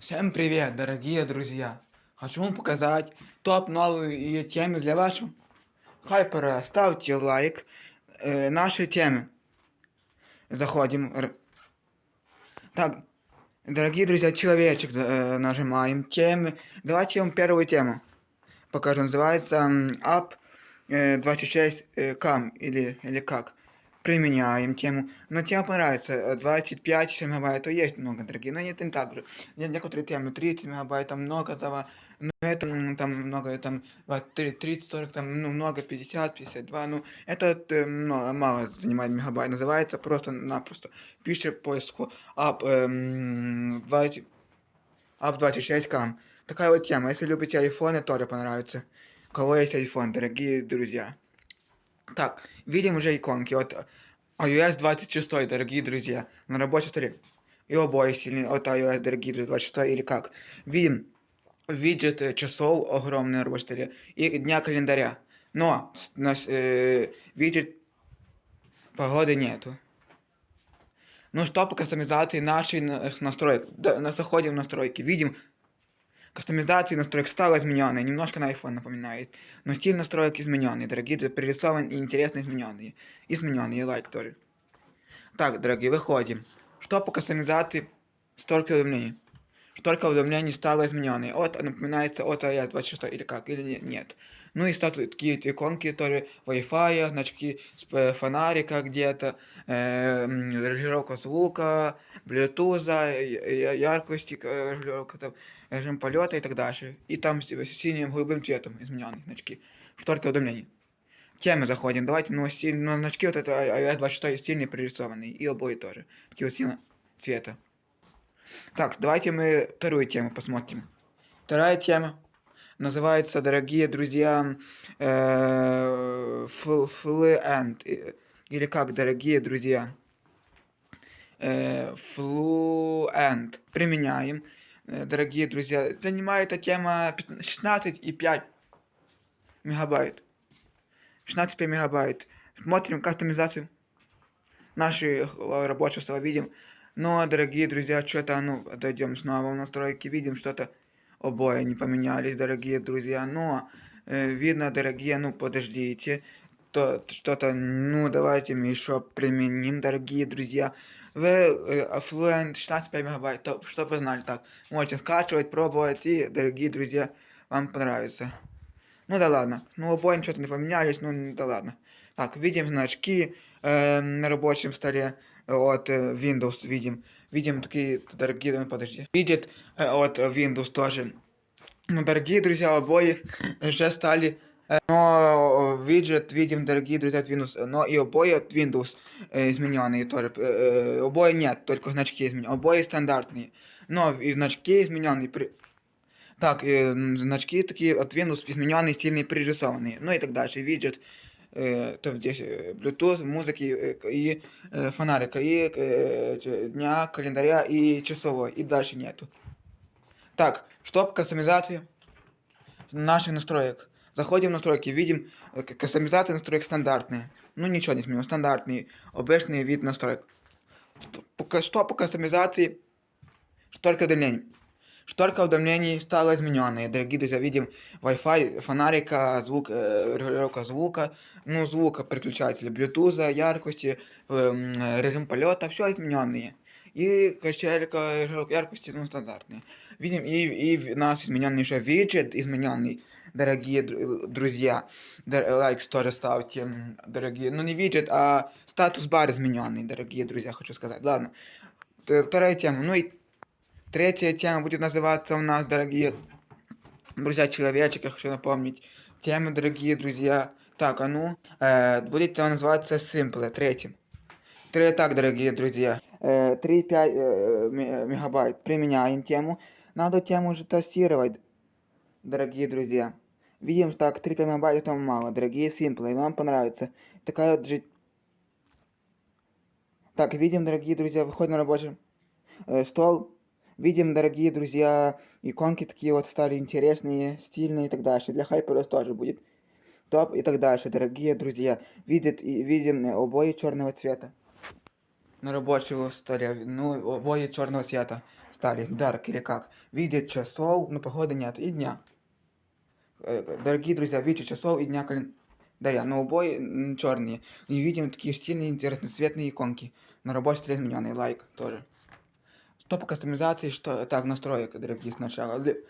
Всем привет, дорогие друзья! Хочу вам показать топ новые темы для вашего хайпера. Ставьте лайк э, нашей теме. Заходим. Так, дорогие друзья, человечек э, нажимаем. Темы. Давайте вам первую тему покажу. Называется App э, 26 э, Cam или, или как. Применяем тему. Но тема понравится. Э, 25 мегабайт, то есть много, дорогие. Но не так же. Не- Некоторые темы 30 мегабайт, там много того. Ну, это там много, там 30, 40, там, ну, много, 50, 52, ну, это э, ну, мало занимает мегабайт, называется просто-напросто. Пишет поиску App, эм, 20, App 26 кам. Такая вот тема. Если любите айфоны, тоже понравится. У кого есть iPhone, дорогие друзья. Так, видим уже иконки от iOS 26, дорогие друзья, на рабочем столе. И обои сильные от iOS, дорогие друзья, 26 или как. Видим виджет часов огромный на рабочем столе и дня календаря. Но нас, э, виджет погоды нету. Ну что по кастомизации наших на- настроек? Да, заходим в настройки, видим Кастомизация настроек стала измененной, немножко на iPhone напоминает. Но стиль настроек измененный, дорогие, друзья, пририсован и интересно измененные. Измененные, лайк тоже. Так, дорогие, выходим. Что по кастомизации? Столько уведомлений. Столько уведомлений стало измененной. От напоминается от iOS 26 или как, или не- нет. Ну и статус, такие иконки тоже, Wi-Fi, значки э, фонарика где-то, э, регулировка звука, Bluetooth, яркости, э, регулировка там, режим полета и так дальше. И там с с синим голубым цветом измененные значки. Шторка уведомлений. Темы заходим. Давайте, ну, стиль, ну, значки вот это iOS 26 стильные пририсованные. И обои тоже. Такие вот синего цвета. Так, давайте мы вторую тему посмотрим. Вторая тема называется, дорогие друзья, э, Fl- Fluent. э, Или как, дорогие друзья? Э, Fluent. Применяем. Э, Дорогие друзья, занимает эта тема 15 16,5 мегабайт. 16,5 мегабайт. Смотрим кастомизацию. Наши э, рабочего стола видим. Но, дорогие друзья, что-то, ну, дойдем снова в настройки, видим, что-то обои не поменялись, дорогие друзья. Но, э, видно, дорогие, ну, подождите. То, что-то, ну, давайте мы еще применим, дорогие друзья. Вы э, Affluent 16,5 мегабайт, то, чтобы знали, так, можете скачивать, пробовать, и, дорогие друзья, вам понравится. Ну да ладно, ну обои что-то не поменялись, ну да ладно. Так, видим значки э, на рабочем столе от э, Windows, видим. Видим такие дорогие, ну подожди. Видит э, от Windows тоже. Ну, дорогие друзья, обои уже стали э, но виджет видим, дорогие друзья, от Windows, но и обои от Windows измененные тоже. Обои нет, только значки изменены. Обои стандартные. Но и значки измененные. При... Так, значки такие от Windows измененные, стильные, пририсованные. Ну и так дальше. Виджет, э, то здесь э, Bluetooth, музыки э, и фонарика, и дня, календаря и часовой. И дальше нету. Так, что по кастомизации наших настроек. Заходим в настройки, видим кастомизация настроек стандартные. Ну ничего не изменилось, стандартный, обычный вид настроек. Что по кастомизации? Шторка уведомлений. Шторка уведомлений стала измененной. Дорогие друзья, видим Wi-Fi, фонарика, звук, э, регулировка звука, ну, звука, переключатели, Bluetooth, яркости, эм, режим полета, все измененные. И качелька, яркости, ну, стандартные. Видим, и, и в- нас измененный еще виджет, измененный, дорогие дру- друзья. Лайк тоже ставьте, дорогие. Ну, не виджет, а статус-бар измененный, дорогие друзья, хочу сказать. Ладно. Вторая тема. Ну и Третья тема будет называться у нас, дорогие друзья, человечек, я хочу напомнить. Тема, дорогие друзья. Так, а ну, э, будет тема называться Simple, третьим. Три, так, дорогие друзья. Э, 3,5 э, ме- мегабайт. Применяем тему. Надо тему уже тестировать, дорогие друзья. Видим, что так, 3,5 мегабайт это мало. Дорогие Simple, и вам понравится. Такая вот же... Так, видим, дорогие друзья, выходим на рабочий э, стол. Видим, дорогие друзья, иконки такие вот стали интересные, стильные и так дальше. Для хайперов тоже будет топ и так дальше, дорогие друзья. Видит, и, видим э, обои черного цвета. на рабочего столе. Ну, обои черного цвета стали. Дарк или как. Видят часов, но погоды нет. И дня. Э, Дорогие друзья, видите часов и дня календаря. Но обои черные. И видим такие стильные, интересные цветные иконки. На рабочем столе измененный лайк тоже. Что по кастомизации, что так настроек, дорогие, сначала. Ле-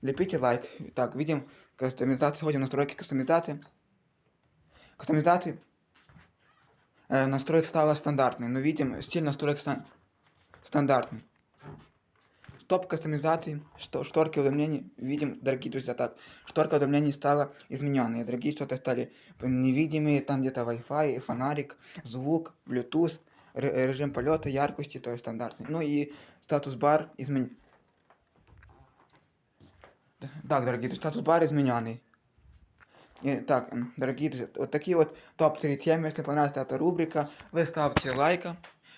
Лепите лайк. Так, видим кастомизацию, сходим в настройки кастомизации. Кастомизации. Э, настроек стала стандартный, но видим стиль настроек стан- стандартный. Стоп кастомизации, что, шторки уведомлений, видим, дорогие друзья, так, шторка уведомлений стала измененные, дорогие что-то стали невидимые, там где-то Wi-Fi, фонарик, звук, Bluetooth, режим полета, яркости, то есть стандартный. Ну и статус бар измен... Так, дорогие друзья, статус бар измененный. И, так, м, дорогие друзья, вот такие вот топ-3 темы. Если понравилась эта рубрика, вы ставьте лайка,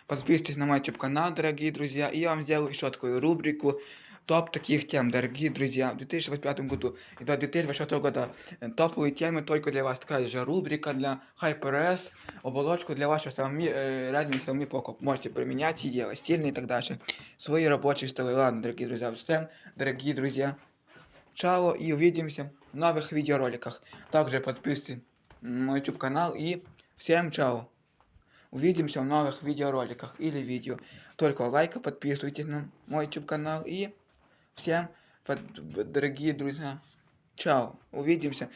подписывайтесь на мой YouTube канал, дорогие друзья, и я вам сделаю еще такую рубрику Топ таких тем, дорогие друзья, в 2025 году и до 2026 года э, топовые темы только для вас. Такая же рубрика для HyperS, оболочку для вашего Xiaomi, э, Redmi Xiaomi Poco. Можете применять и делать, стильные и так дальше. Свои рабочие столы. Ладно, дорогие друзья, всем, дорогие друзья. Чао и увидимся в новых видеороликах. Также подписывайтесь на мой YouTube канал и всем чао. Увидимся в новых видеороликах или видео. Только лайка, подписывайтесь на мой YouTube канал и всем, дорогие друзья, чао. Увидимся.